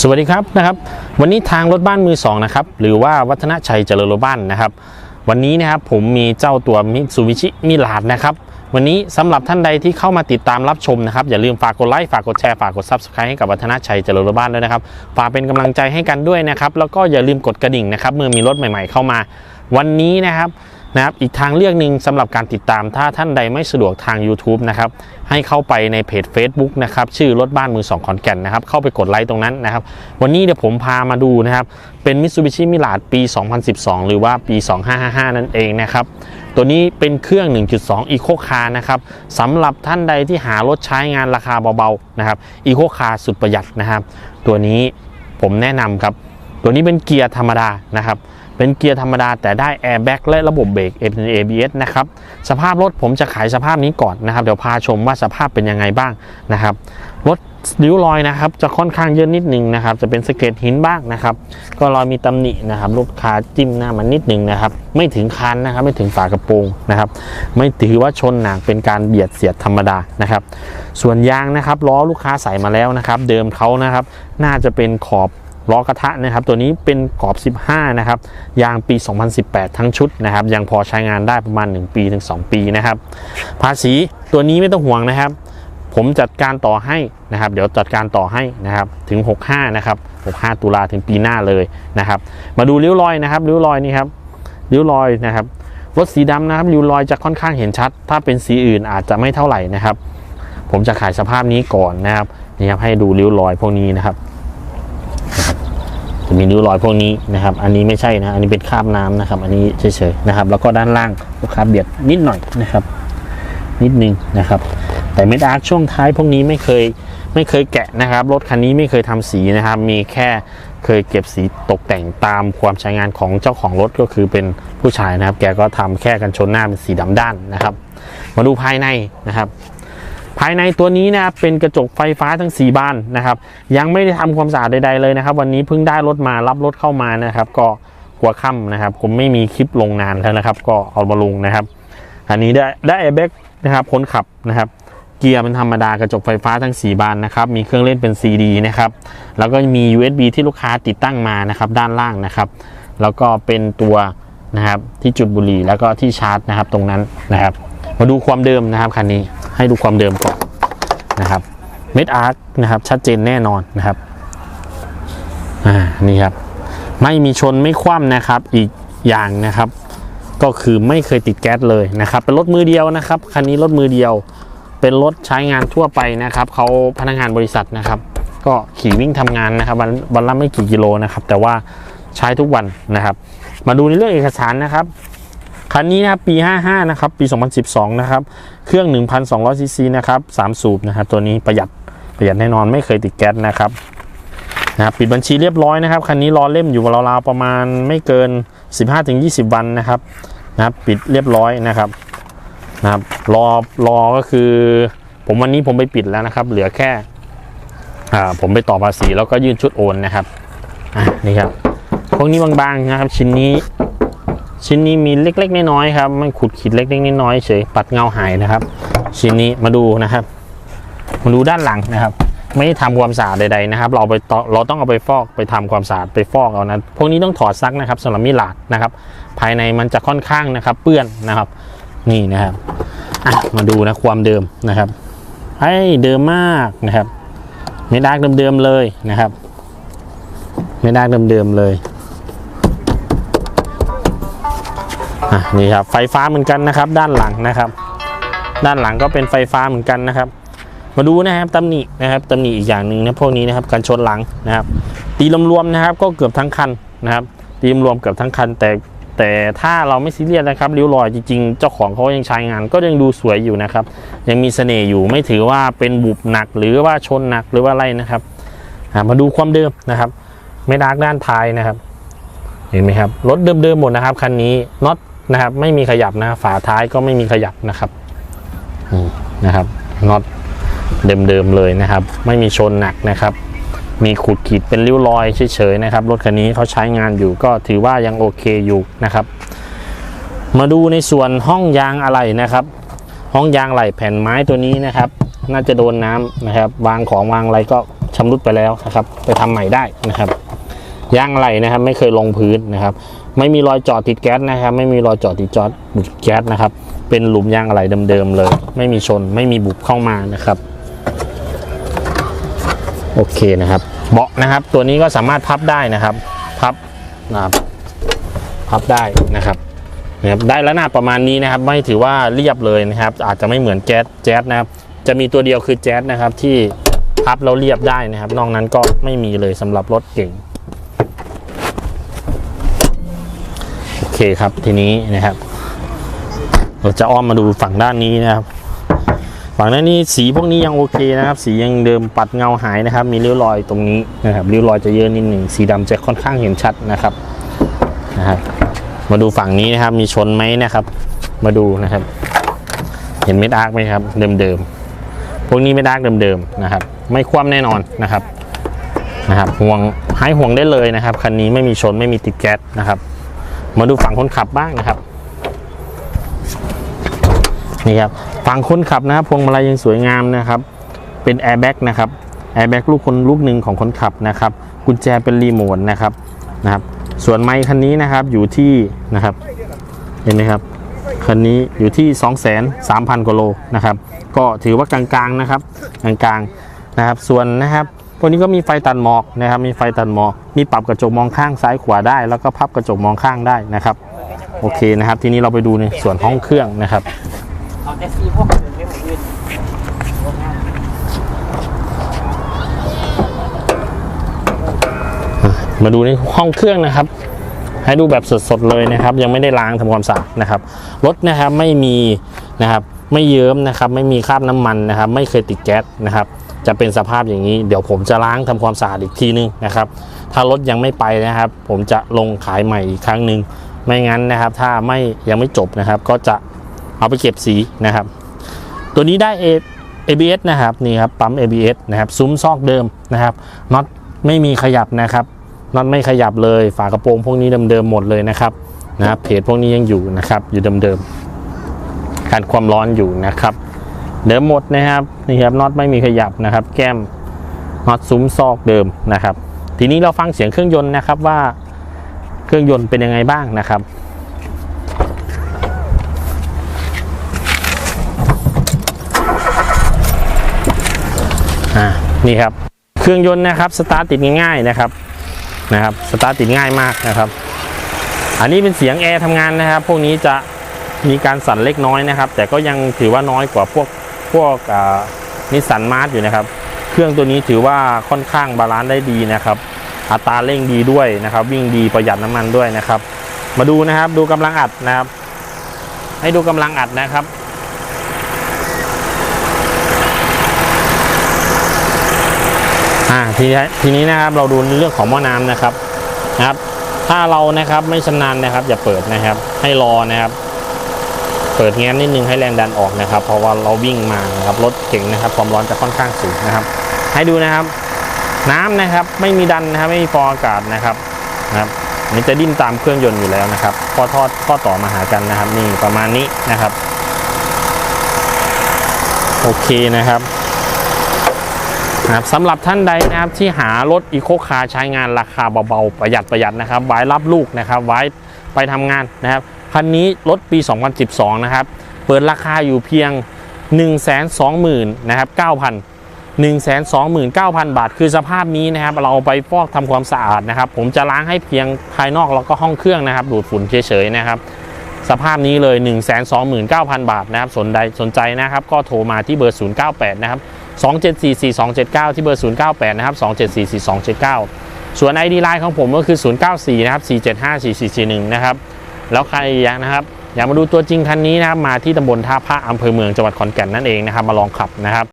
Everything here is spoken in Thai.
สวัสดีครับนะครับวันนี้ทางรถบ้านมือสองนะครับหรือว่าวัฒนชัยเจริญรถบ้านนะครับ วันนี้นะครับผมมีเจ้าตัวมิซูบิชิมิลาดนะครับวันนี้สำหรับท่านใดที่เข้ามาติดตามรับชมนะครับอย่าลืมฝากกดไลค์ฝากกดแชร์ฝากกด subscribe ให้กับวัฒนชัยเจริญรถบ้านด้วยนะครับฝากเป็นกำลังใจให้กันด้วยนะครับแล้วก็อย่าลืมกดกระดิ่งนะครับเมื่อมีรถใหม่ ๆเข้ามา วันนี้นะครับ นะครับอีกทางเลือกหนึ่งสำหรับการติดตามถ้าท่านใดไม่สะดวกทาง YouTube นะครับให้เข้าไปในเพจ Facebook นะครับชื่อรถบ้านมือสองขอนแก่นนะครับเข้าไปกดไลค์ตรงนั้นนะครับวันนี้เดี๋ยวผมพามาดูนะครับเป็น Mitsubishi Mirage ปี 2012 หรือว่าปี 2555 นั่นเองนะครับตัวนี้เป็นเครื่อง 1.2 Eco Car นะครับสำหรับท่านใดที่หารถใช้งานราคาเบาๆนะครับ Eco Car สุดประหยัดนะครับ ตัวนี้ผมแนะนำครับ ตัวนี้เป็นเกียร์ธรรมดานะครับ เป็นเกียร์ธรรมดาแต่ได้แอร์แบ็กและระบบเบรก ABS นะครับ สภาพรถผมจะขายสภาพนี้ก่อนนะครับ เดี๋ยวพาชมว่าสภาพเป็นยังไงบ้างนะครับ รถริ้วรอยนะครับ จะค่อนข้างเยอะนิดนึงนะครับ จะเป็นสเก็ตหินบ้างนะครับ ก็รอยมีตำหนินะครับ ลูกค้าจิ้มหน้ามันนิดนึงนะครับ ไม่ถึงคันนะครับ ไม่ถึงฝากระโปรงนะครับ ไม่ถือว่าชนหนักเป็นการเบียดเสียดธรรมดานะครับ ส่วนยางนะครับล้อลูกค้าใส่มาแล้วนะครับ เดิมเขานะครับ น่าจะเป็นขอบ ล้อกระทะนะครับ ตัวนี้เป็นขอบ 15 นะครับ ยางปี 2018 ทั้งชุดนะครับ ยังพอใช้งานได้ประมาณ 1 ปีถึง 2 ปีนะครับ ภาษีตัวนี้ไม่ต้องห่วงนะครับ ผมจัดการต่อให้นะครับ เดี๋ยวจัดการต่อให้นะครับถึง 65 นะครับ 65 ตุลาถึงปีหน้าเลยนะครับ มาดูริ้วรอยนะครับริ้วรอยนี่ครับริ้วรอยนะครับรถสีดำนะครับริ้วรอยจะค่อนข้างเห็นชัด ถ้าเป็นสีอื่นอาจจะไม่เท่าไหร่นะครับ ผมจะขายสภาพนี้ก่อนนะครับนี่ครับให้ดูริ้วรอยพวกนี้นะครับ จะมีริ้วรอยพวกนี้นะครับ อันนี้ไม่ใช่นะ อันนี้เป็นคราบน้ำนะครับ อันนี้เฉยๆนะครับ แล้วก็ด้านล่างลูกค้าเบียดนิดหน่อยนะครับ นิดนึงนะครับ แต่เม็ดอาร์คช่วงท้ายพวกนี้ไม่เคยไม่เคยแกะนะครับ รถคันนี้ไม่เคยทำสีนะครับ มีแค่เคยเก็บสีตกแต่งตามความใช้งานของเจ้าของรถก็คือเป็นผู้ชายนะครับ แกก็ทำแค่กันชนหน้าเป็นสีดำด้านนะครับ มาดูภายในนะครับ ภายในตัวนี้นะครับเป็นกระจกไฟฟ้าทั้ง 4 บานนะครับยังไม่ได้ทำความสะอาดใดๆเลยนะครับ วันนี้เพิ่งได้รถมารับรถเข้ามานะครับ ก็หัวค่ำนะครับ ผมไม่มีคลิปลงนานแล้วนะครับ ก็เอามาลงนะครับ อันนี้ได้ได้แอร์แบ็กนะครับคนขับนะครับ เกียร์เป็นธรรมดากระจกไฟฟ้าทั้ง 4 บานนะครับ มีเครื่องเล่นเป็น CD นะครับแล้วก็มี USB ที่ลูกค้าติดตั้งมานะครับ ด้านล่างนะครับ แล้วก็เป็นตัวนะครับที่จุดบุหรี่แล้วก็ที่ชาร์จนะครับตรงนั้นนะครับ มาดูความเดิมนะครับคันนี้ ให้ดูความเดิมก่อนนะครับเม็ดอาร์คนะครับชัดเจนแน่นอนนะครับอ่านี่ครับไม่มีชนไม่คว่ำนะครับอีกอย่างนะครับ ก็คือไม่เคยติดแก๊สเลยนะครับ เป็นรถมือเดียวนะครับคันนี้รถมือเดียว เป็นรถใช้งานทั่วไปนะครับเขาพนักงานบริษัทนะครับ ก็ขี่วิ่งทำงานนะครับวันวันละไม่กี่กิโลนะครับ แต่ว่าใช้ทุกวันนะครับ มาดูในเรื่องเอกสารนะครับ คันนี้นะครับปี 55 นะครับ ปี 2012 นะครับ เครื่อง 1,200 ซีซีนะครับ 3 สูบนะครับ ตัวนี้ประหยัด ประหยัดแน่นอน ไม่เคยติดแก๊สนะครับนะครับปิดบัญชีเรียบร้อยนะครับ คันนี้รอเล่มอยู่ราวๆประมาณไม่เกิน 15-20 วันนะครับนะครับ ปิดเรียบร้อยนะครับ นะครับ รอ รอ ก็คือ ผมวันนี้ผมไปปิดแล้วนะครับ เหลือแค่ อ่า ผมไปต่อภาษีแล้วก็ยื่นชุดโอนนะครับ อะ นี่ครับ พวกนี้บางๆนะครับ ชิ้นนี้ ชิ้นนี้มีเล็ก ๆ น้อยๆครับมันขุดขีดเล็กๆน้อยๆเฉยปัดเงาหายนะครับ ชิ้นนี้มาดูนะครับ มาดูด้านหลังนะครับ ไม่ได้ทำความสะอาดใดๆนะครับ เราไปต่อเราต้องเอาไปฟอกไปทำความสะอาดไปฟอกเอานะพวกนี้ต้องถอดซักนะครับสำหรับมิลาดนะครับ ภายในมันจะค่อนข้างนะครับ เปื้อนนะครับ นี่นะครับมาดูนะความเดิมนะครับให้เดิมมากนะครับไม่ดากเดิมๆเลยนะครับ ไม่ดากเดิมๆเลย อะนี่ครับไฟฟ้าเหมือนกันนะครับ ด้านหลังนะครับ ด้านหลังก็เป็นไฟฟ้าเหมือนกันนะครับ มาดูนะครับตำหนินะครับตำหนิอีกอย่างหนึ่งนะพวกนี้นะครับกันชนหลังนะครับ ตีรวมๆนะครับ ก็เกือบทั้งคันนะครับ ตีรวมๆเกือบทั้งคัน แต่แต่ถ้าเราไม่ซีเรียสนะครับริ้วรอยจริงๆ เจ้าของเขายังใช้งาน ก็ยังดูสวยอยู่นะครับ ยังมีเสน่ห์อยู่ไม่ถือว่าเป็นบุบหนักหรือว่าชนหนักหรือว่าอะไรนะครับมาดูความเดิมนะครับ ไม่ดาร์กด้านท้ายนะครับ เห็นไหมครับรถเดิมๆหมดนะครับคันนี้น็อต นะครับ ไม่มีขยับนะ ฝาท้ายก็ไม่มีขยับนะครับนี่นะครับน็อตเดิมๆเลยนะครับ ไม่มีชนหนักนะครับ มีขูดขีดเป็นริ้วรอยเฉยๆนะครับ รถคันนี้เขาใช้งานอยู่ก็ถือว่ายังโอเคอยู่นะครับ มาดูในส่วนห้องยางอะไหล่นะครับ ห้องยางไหล่แผ่นไม้ตัวนี้นะครับ น่าจะโดนน้ำนะครับ วางของวางอะไรก็ชำรุดไปแล้วนะครับ ไปทำใหม่ได้นะครับ ยางอะไรนะครับ ไม่เคยลงพื้นนะครับ ไม่มีรอยจาะติดแก๊สนะครับ ไม่มีรอยจาะติดจอดแก๊สนะครับ เป็นหลุมยางอะไรเดิมๆเลย ไม่มีชน ไม่มีบุบเข้ามานะครับโอเคนะครับ เบาะนะครับ ตัวนี้ก็สามารถพับได้นะครับ พับนะครับพับได้นะครับนะครับได้แล้วหนาดประมาณนี้นะครับ ไม่ถือว่าเรียบเลยนะครับ อาจจะไม่เหมือนแจ๊สแจ๊สนะครับ จะมีตัวเดียวคือแจ๊สนะครับที่พับแล้วเรียบได้นะครับ นอกนั้นก็ไม่มีเลยสำหรับรถเก่ง โอ เคครับทีนี้นะครับ เราจะอ้อมมาดูฝั่งด้านนี้นะครับ ฝั่งด้านนี้สีพวกนี้ยังโอเคนะครับ สียังเดิมปัดเงาหายนะครับ มีริ้วรอยตรงนี้นะครับริ้วรอยจะเยอะนิดหนึ่งสีดำจะค่อนข้างเห็นชัดนะครับนะครับ มาดูฝั่งนี้นะครับ มีชนไหมนะครับ มาดูนะครับ เห็นเม็ดอาร์คไหมครับ เดิมๆพวกนี้เม็ดอาร์คเดิมๆนะครับ ไม่คว่ำแน่นอนนะครับนะครับห่วงใหายห่วงได้เลยนะครับคันนี้ไม่มีชนไม่มีติดแก๊สนะครับ มาดูฝั่งคนขับบ้างนะครับ นี่ครับฝั่งคนขับนะครับพวงมาลัยยังสวยงามนะครับ เป็นแอร์แบ็กนะครับแอร์แบ็กลูกคนลูกหนึ่งของคนขับนะครับ กุญแจเป็นรีโมทนะครับนะครับ ส่วนไมค์คันนี้นะครับอยู่ที่นะครับ เห็นไหมครับคันนี้อยู่ที่ 2 3 0 0 0กว่าโลนะครับ ก็ถือว่ากลางๆนะครับกลางๆนะครับ ส่วนนะครับ พวกนี้ก็มีไฟตัดหมอกนะครับ มีไฟตัดหมอก มีปรับกระจกมองข้างซ้ายขวาได้ แล้วก็พับกระจกมองข้างได้นะครับ โอเคนะครับ ทีนี้เราไปดูในส่วนห้องเครื่องนะครับมดเลยมาดูในห้องเครื่องนะครับ ให้ดูแบบสดๆเลยนะครับ ยังไม่ได้ล้างทำความสะอาดนะครับ รถนะครับไม่มีนะครับ ไม่เยิ้มนะครับ ไม่มีคราบน้ำมันนะครับ ไม่เคยติดแก๊สนะครับ จะเป็นสภาพอย่างนี้เดี๋ยวผมจะล้างทำความสะอาดอีกทีนึงนะครับ ถ้ารถยังไม่ไปนะครับ ผมจะลงขายใหม่อีกครั้งหนึ่งไม่งั้นนะครับ ถ้าไม่ยังไม่จบนะครับ ก็จะเอาไปเก็บสีนะครับ ตัวนี้ได้ A ABS นะครับนี่ครับปั๊ม ABS นะครับซุ้มซอกเดิมนะครับน็อตไม่มีขยับนะครับน็อตไม่ขยับเลย ฝากระโปรงพวกนี้เดิมๆหมดเลยนะครับนะครับเพจพวกนี้ยังอยู่นะครับ อยู่เดิมๆการความร้อนอยู่นะครับ เดิมหมดนะครับนี่ครับน็อตไม่มีขยับนะครับ แก้มน็อตซุ้มซอกเดิมนะครับ ทีนี้เราฟังเสียงเครื่องยนต์นะครับว่าเครื่องยนต์เป็นยังไงบ้างนะครับอ่านี่ครับเครื่องยนต์นะครับสตาร์ทติดง่ายๆนะครับนะครับสตาร์ทติดง่ายมากนะครับ อันนี้เป็นเสียงแอร์ทำงานนะครับ พวกนี้จะมีการสั่นเล็กน้อยนะครับ แต่ก็ยังถือว่าน้อยกว่าพวก พวกนิสสันมาร์อยู่นะครับ เครื่องตัวนี้ถือว่าค่อนข้างบาลานซ์ได้ดีนะครับ อัตราเร่งดีด้วยนะครับ วิ่งดีประหยัดน้ำมันด้วยนะครับ มาดูนะครับดูกำลังอัดนะครับ ให้ดูกำลังอัดนะครับอ่าทีนี้ทีนี้นะครับเราดูเรื่องของหม้อน้ำนะครับนะครับ ถ้าเรานะครับไม่ชำนาญนะครับ อย่าเปิดนะครับ ให้รอนะครับ เปิดแง้มนิดนึงให้แรงดันออกนะครับเพราะว่าเราวิ่งมานะครับรถเก่งนะครับ ความร้อนจะค่อนข้างสูงนะครับ ให้ดูนะครับ น้ำนะครับไม่มีดันนะครับไม่มีฟองอากาศนะครับนะครับมันจะดิ้นตามเครื่องยนต์อยู่แล้วนะครับข้อทอดข้อต่อมาหากันนะครับ นี่ประมาณนี้นะครับ โอเคนะครับนะครับสำหรับท่านใดนะครับที่หารถอีโคคาร์ใช้งานราคาเบาๆประหยัดประหยัดนะครับ ไว้รับลูกนะครับ ไว้ไปทำงานนะครับ คันนี้รถปี 2012 นะครับ เปิดราคาอยู่เพียง 1 2 0 0 0 0นะครับ9,000 129,000 บาท คือสภาพนี้นะครับ เราไปฟอกทำความสะอาดนะครับ ผมจะล้างให้เพียงภายนอกแล้วก็ห้องเครื่องนะครับ ดูดฝุ่นเฉยๆนะครับ สภาพนี้เลย 129,000 บาทนะครับ สนใจสนใจนะครับ ก็โทรมาที่เบอร์ 098 นะครับ 2744279 ที่เบอร์ 098 นะครับ 2744279 ส่วน ID Line ของผมก็คือ 094 นะครับ 4754441 นะครับ แล้วใครอยากนะครับอยากมาดูตัวจริงคันนี้นะครับมาที่ตำบลท่าพระอำเภอเมืองจังหวัดขอนแก่นนั่นเองนะครับมาลองขับนะครับ